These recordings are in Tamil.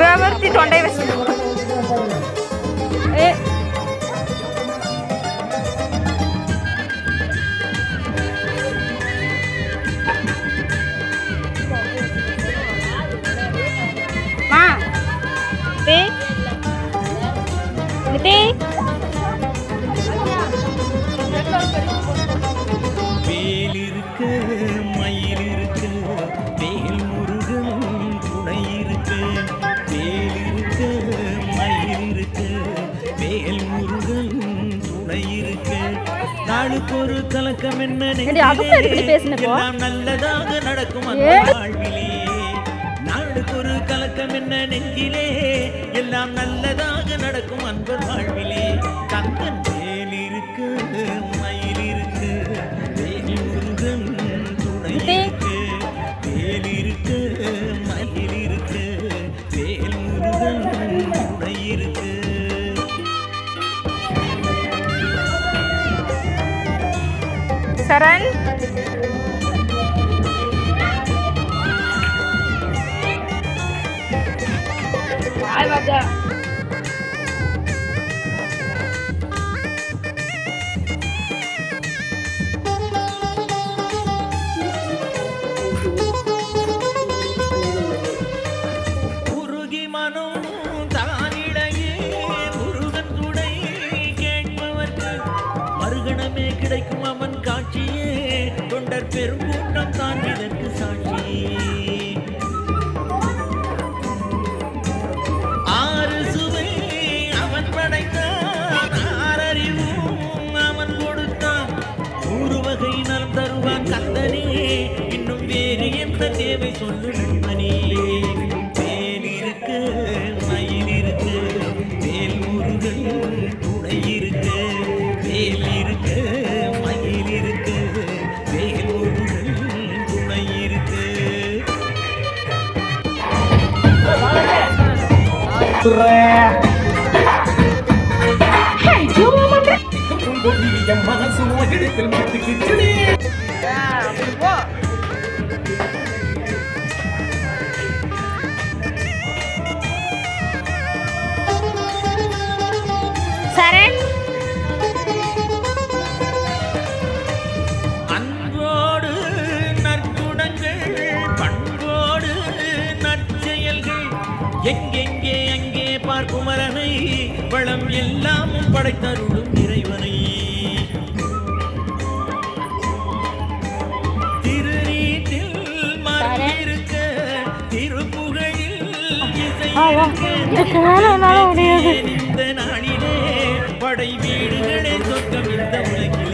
விவர்த்தி தொண்டை வச்சு மேலிருக்க நாளுக்கு ஒரு கலக்கம் என்ன? எல்லாம் நல்லதாக நடக்கும் அந்த. வாழ்விலே நாளுக்கு ஒரு கலக்கம் என்ன நெஞ்சிலே எல்லாம் நல்லதாக நடக்கும் அன்பர் வாழ்விலே கந்தன் வேல் இருக்கு மயில் இருக்கு வேல் முருகன் துணை. இருக்கு வேல் இருக்கு சரண் பெரும் கூட்டம் தான் இதற்கு சாட்சி. ஆறு சுவை அவன் படைத்தான் ஆறறிவும் அவன் கொடுத்தான். நூறு வகை நலம் தருவான் கந்தனே இன்னும் வேறு எந்த தேவை சொல்லு நண்பனே. வேல் இருக்கு மயில் இருக்கு வேல் முருகன் துணை இருக்கு. மனசு பண்போடு நற்செயல்கள் எங்கெங்கே அங்கே பார்க்குமரனை வளம் எல்லாமும் படைத்தருளும் இறைவனை. திருநீட்டில் மறையிருக்க திருப்புகழில் இந்த நாளிலே படை வீடுகளே சொர்க்கம் இந்த உலகிலே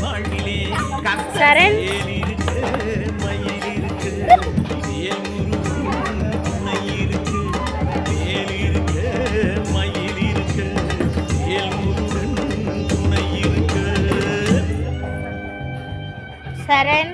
வாழ்விலே சரண். மயில் இருக்க வேல்